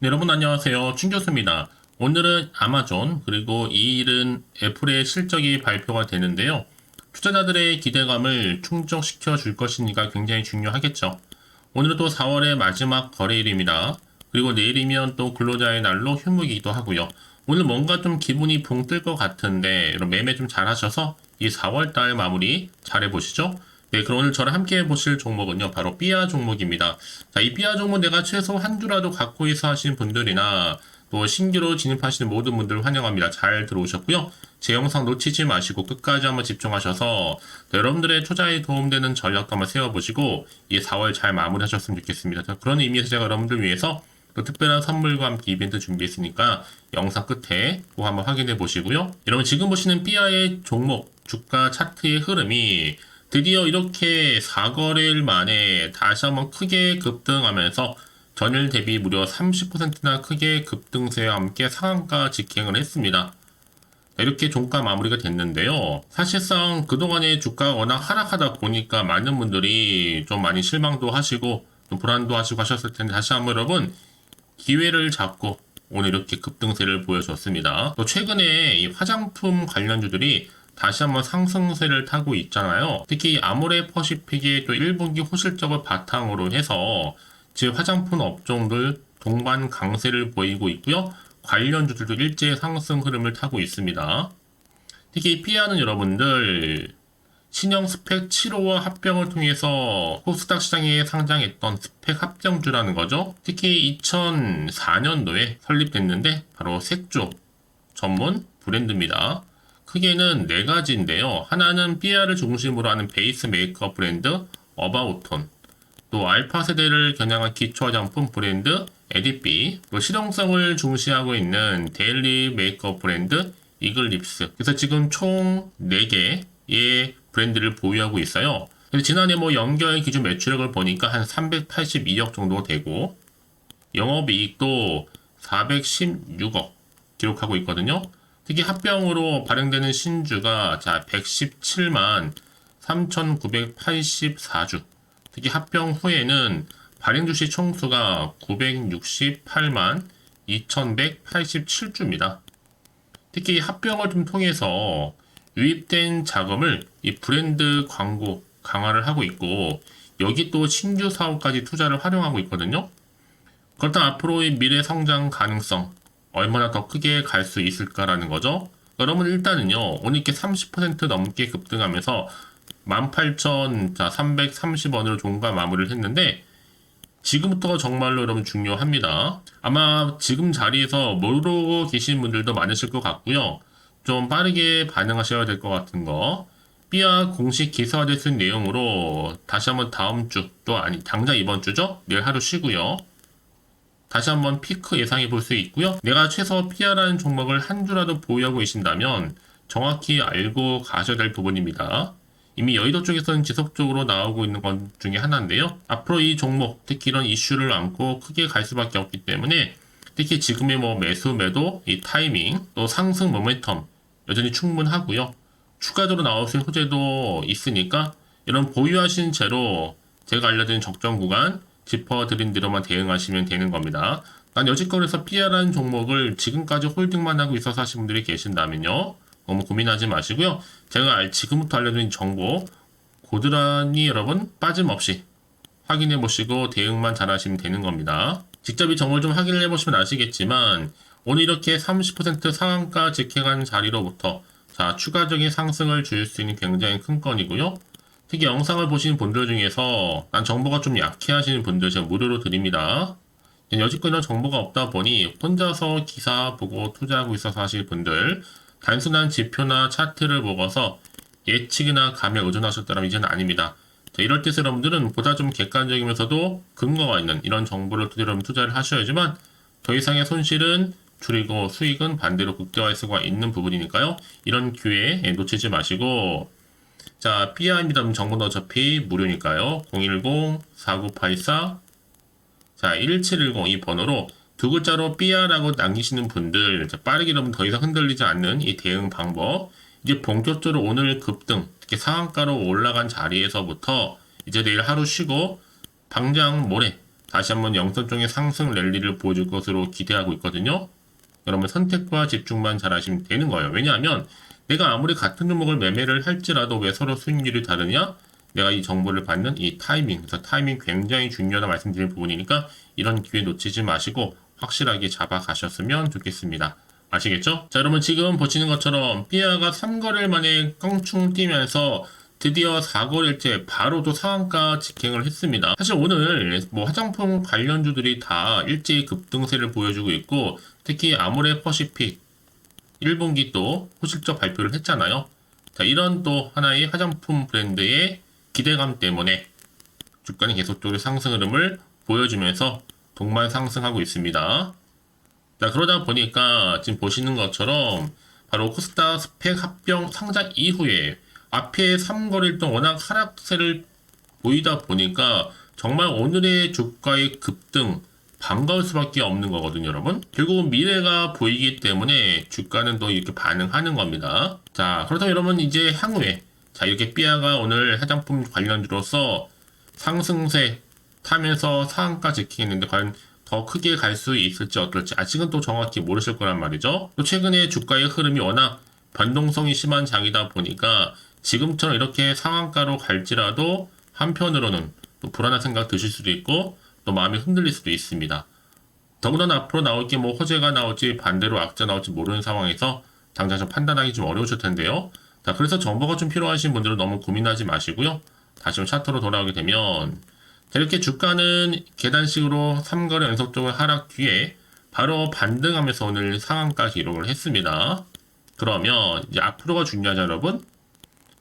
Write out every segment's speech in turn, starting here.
네, 여러분 안녕하세요. 충교수입니다. 오늘은 아마존 그리고 이 일은 애플의 실적이 발표가 되는데요. 투자자들의 기대감을 충족시켜 줄 것이니까 굉장히 중요하겠죠. 오늘은 또 4월의 마지막 거래일입니다. 그리고 내일이면 또 근로자의 날로 휴무이기도 하고요. 오늘 뭔가 좀 기분이 붕 뜰 것 같은데 매매 좀 잘하셔서 이 4월달 마무리 잘 해보시죠. 네, 그럼 오늘 저랑 함께 해보실 종목은요, 바로 삐아 종목입니다. 자, 이 삐아 종목 내가 최소 한 주라도 갖고 있어 하시는 분들이나 또 신규로 진입하시는 모든 분들 환영합니다. 잘 들어오셨고요. 제 영상 놓치지 마시고 끝까지 한번 집중하셔서 여러분들의 투자에 도움되는 전략도 한번 세워보시고 이 4월 잘 마무리하셨으면 좋겠습니다. 자, 그런 의미에서 제가 여러분들 위해서 또 특별한 선물과 함께 이벤트 준비했으니까 영상 끝에 꼭 한번 확인해 보시고요. 여러분 지금 보시는 삐아의 종목 주가 차트의 흐름이 드디어 이렇게 4거래일 만에 다시 한번 크게 급등하면서 전일 대비 무려 30%나 크게 급등세와 함께 상한가 직행을 했습니다. 이렇게 종가 마무리가 됐는데요. 사실상 그동안의 주가가 워낙 하락하다 보니까 많은 분들이 좀 많이 실망도 하시고 좀 불안도 하시고 하셨을 텐데 다시 한번 여러분 기회를 잡고 오늘 이렇게 급등세를 보여줬습니다. 또 최근에 이 화장품 관련주들이 다시 한번 상승세를 타고 있잖아요. 특히 아모레 퍼시픽의 또 1분기 호실적을 바탕으로 해서 즉 화장품 업종들 동반 강세를 보이고 있고요. 관련주들도 일제 상승 흐름을 타고 있습니다. 특히 피아는 여러분들 신형 스펙 7호와 합병을 통해서 코스닥 시장에 상장했던 스펙 합병주라는 거죠. 특히 2004년도에 설립됐는데 바로 색조 전문 브랜드입니다. 크게는 네 가지인데요. 하나는 삐아를 중심으로 하는 베이스 메이크업 브랜드 어바웃톤, 또 알파 세대를 겨냥한 기초 화장품 브랜드 에디비, 또 실용성을 중시하고 있는 데일리 메이크업 브랜드 이글립스. 그래서 지금 총 4개의 브랜드를 보유하고 있어요. 지난해 뭐 연결 기준 매출액을 보니까 한 382억 정도 되고 영업이익도 416억 기록하고 있거든요. 특히 합병으로 발행되는 신주가 자 117만 3,984주. 특히 합병 후에는 발행 주시 총수가 968만 2,187주입니다. 특히 합병을 좀 통해서 유입된 자금을 이 브랜드 광고 강화를 하고 있고 여기 또 신규 사업까지 투자를 활용하고 있거든요. 그렇다면 앞으로의 미래 성장 가능성 얼마나 더 크게 갈 수 있을까라는 거죠. 여러분 일단은요 이렇게 30% 넘게 급등하면서 18,330원으로 종가 마무리를 했는데 지금부터가 정말로 여러분 중요합니다. 아마 지금 자리에서 모르고 계신 분들도 많으실 것 같고요. 좀 빠르게 반응하셔야 될 것 같은 거. 삐아 공식 기사화됐은 내용으로 다시 한번 다음 주 또 아니 당장 이번 주죠. 내일 하루 쉬고요. 다시 한번 피크 예상해 볼 수 있고요. 내가 최소 삐아라는 종목을 한 주라도 보유하고 계신다면 정확히 알고 가셔야 될 부분입니다. 이미 여의도 쪽에서는 지속적으로 나오고 있는 것 중에 하나인데요. 앞으로 이 종목, 특히 이런 이슈를 안고 크게 갈 수밖에 없기 때문에 특히 지금의 뭐 매수, 매도, 이 타이밍, 또 상승 모멘텀 여전히 충분하고요. 추가적으로 나올 수 있는 호재도 있으니까 이런 보유하신 채로 제가 알려드린 적정 구간 짚어드린 대로만 대응하시면 되는 겁니다. 난 여지껏에서 피아라는 종목을 지금까지 홀딩만 하고 있어서 하신 분들이 계신다면요. 너무 고민하지 마시고요. 제가 알- 지금부터 알려드린 정보 고드란히 여러분 빠짐없이 확인해 보시고 대응만 잘 하시면 되는 겁니다. 직접 이 정보를 좀 확인을 해 보시면 아시겠지만 오늘 이렇게 30% 상한가 직행한 자리로부터 자 추가적인 상승을 줄 수 있는 굉장히 큰 건이고요. 특히 영상을 보시는 분들 중에서 난 정보가 좀 약해 하시는 분들 제가 무료로 드립니다. 여지껏 이런 정보가 없다 보니 혼자서 기사 보고 투자하고 있어서 하실 분들 단순한 지표나 차트를 보고서 예측이나 감에 의존하셨다면 이제는 아닙니다. 자, 이럴 때 여러분들은 보다 좀 객관적이면서도 근거가 있는 이런 정보를 여러분 투자를 하셔야지만 더 이상의 손실은 줄이고 수익은 반대로 극대화할 수가 있는 부분이니까요. 이런 기회 놓치지 마시고 자, PI입니다. 정보는 어차피 무료니까요. 010-4984 자, 1710 이 번호로 두 글자로 삐아라고 남기시는 분들 자, 빠르게 여러분 더 이상 흔들리지 않는 이 대응 방법 이제 본격적으로 오늘 급등 특히 상한가로 올라간 자리에서부터 이제 내일 하루 쉬고 당장 모레 다시 한번 영선종의 상승 랠리를 보여줄 것으로 기대하고 있거든요. 여러분 선택과 집중만 잘하시면 되는 거예요. 왜냐하면 내가 아무리 같은 종목을 매매를 할지라도 왜 서로 수익률이 다르냐? 내가 이 정보를 받는 이 타이밍, 그래서 타이밍 굉장히 중요하다 말씀드린 부분이니까 이런 기회 놓치지 마시고 확실하게 잡아가셨으면 좋겠습니다. 아시겠죠? 자, 여러분 지금 보시는 것처럼 삐아가 3거래일 만에 껑충 뛰면서 드디어 4거래일째 바로 또 상한가 직행을 했습니다. 사실 오늘 뭐 화장품 관련주들이 다 일제히 급등세를 보여주고 있고 특히 아모레 퍼시픽 1분기 또 호실적 발표를 했잖아요. 자, 이런 또 하나의 화장품 브랜드의 기대감 때문에 주가는 계속적으로 상승 흐름을 보여주면서 동반 상승하고 있습니다. 자, 그러다 보니까 지금 보시는 것처럼 바로 코스닥 스펙 합병 상장 이후에 앞에 3거래일 동안 워낙 하락세를 보이다 보니까 정말 오늘의 주가의 급등 반가울 수밖에 없는 거거든요, 여러분. 결국은 미래가 보이기 때문에 주가는 또 이렇게 반응하는 겁니다. 자, 그렇다면 여러분 이제 향후에 자, 이렇게 삐아가 오늘 화장품 관련주로서 상승세 타면서 상한가 지키겠는데 과연 더 크게 갈 수 있을지 어떨지 아직은 또 정확히 모르실 거란 말이죠. 또 최근에 주가의 흐름이 워낙 변동성이 심한 장이다 보니까 지금처럼 이렇게 상한가로 갈지라도 한편으로는 또 불안한 생각 드실 수도 있고 또 마음이 흔들릴 수도 있습니다. 더군다나 앞으로 나올 게 뭐 호재가 나올지 반대로 악재 나올지 모르는 상황에서 당장 좀 판단하기 좀 어려우실 텐데요. 자, 그래서 정보가 좀 필요하신 분들은 너무 고민하지 마시고요. 다시 차트로 돌아오게 되면 자, 이렇게 주가는 계단식으로 3거래 연속적으로 하락 뒤에 바로 반등하면서 오늘 상한가 기록을 했습니다. 그러면 이제 앞으로가 중요하죠, 여러분.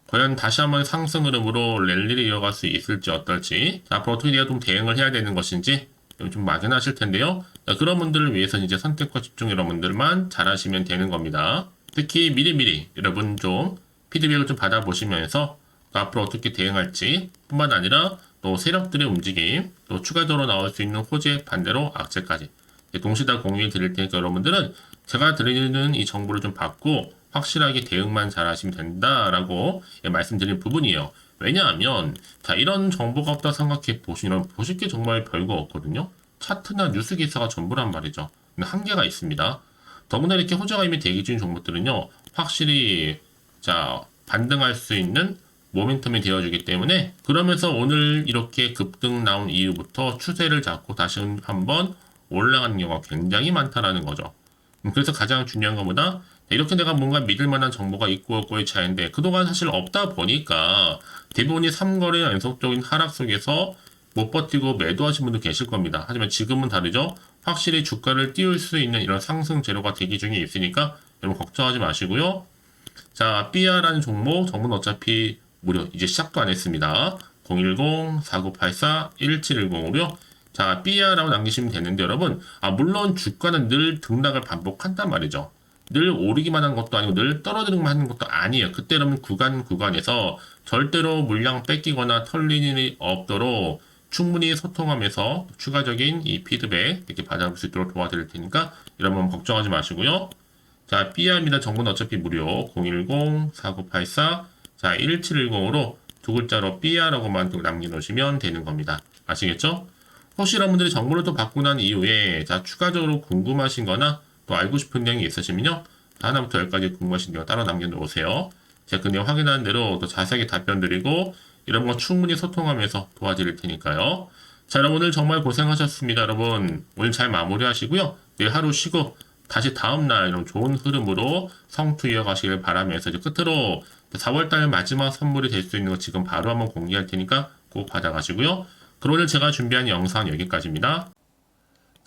과연 다시 한번 상승 흐름으로 랠리를 이어갈 수 있을지 어떨지 자, 앞으로 어떻게 내가 좀 대응을 해야 되는 것인지 좀 막연하실 텐데요. 자, 그런 분들을 위해서는 이제 선택과 집중 여러분들만 잘 하시면 되는 겁니다. 특히 미리미리 여러분 좀 피드백을 좀 받아보시면서 또 앞으로 어떻게 대응할지 뿐만 아니라 또 세력들의 움직임, 또 추가적으로 나올 수 있는 호재 반대로 악재까지 동시에 다 공유해 드릴 테니까 여러분들은 제가 드리는 이 정보를 좀 받고 확실하게 대응만 잘 하시면 된다라고 예, 말씀드린 부분이에요. 왜냐하면 자 이런 정보가 없다 생각해 보시면 보실 게 정말 별거 없거든요. 차트나 뉴스 기사가 전부란 말이죠. 한계가 있습니다. 더구나 이렇게 호재가 이미 대기 중인 종목들은요, 확실히 자 반등할 수 있는 모멘텀이 되어주기 때문에 그러면서 오늘 이렇게 급등 나온 이후부터 추세를 잡고 다시 한번 올라가는 경우가 굉장히 많다라는 거죠. 음, 그래서 가장 중요한 것보다 이렇게 내가 뭔가 믿을 만한 정보가 있고 없고의 차이인데 그동안 사실 없다 보니까 대부분이 3거래 연속적인 하락 속에서 못 버티고 매도하신 분도 계실 겁니다. 하지만 지금은 다르죠. 확실히 주가를 띄울 수 있는 이런 상승 재료가 대기 중에 있으니까 여러분 걱정하지 마시고요. 자, 삐아라는 종목 정보는 어차피 무료 이제 시작도 안 했습니다. 010-4984-1710으로요. 자, 삐아라고 남기시면 되는데 여러분, 아 물론 주가는 늘 등락을 반복한단 말이죠. 늘 오르기만 하는 것도 아니고 늘 떨어지기만 하는 것도 아니에요. 그때 여러분 구간 구간에서 절대로 물량 뺏기거나 털리는 일이 없도록 충분히 소통하면서 추가적인 이 피드백 이렇게 받아볼 수 있도록 도와드릴 테니까 여러분 걱정하지 마시고요. 자, 삐아입니다. 정보는 어차피 무료 010-4984 자, 1710으로 두 글자로 삐아라고만 또 남겨놓으시면 되는 겁니다. 아시겠죠? 혹시 여러분들이 정보를 또 받고 난 이후에 자, 추가적으로 궁금하신 거나 또 알고 싶은 내용이 있으시면요. 하나부터 열까지 궁금하신 내용 따로 남겨놓으세요. 제가 그 내용 확인하는 대로 또 자세하게 답변 드리고 이런 거 충분히 소통하면서 도와드릴 테니까요. 자, 여러분 오늘 정말 고생하셨습니다. 여러분 오늘 잘 마무리하시고요. 내일 하루 쉬고 다시 다음날 이런 좋은 흐름으로 성투 이어가시길 바라면서 이제 끝으로 4월달 마지막 선물이 될 수 있는 거 지금 바로 한번 공개할 테니까 꼭 받아가시고요. 그럼 오늘 제가 준비한 영상 여기까지입니다.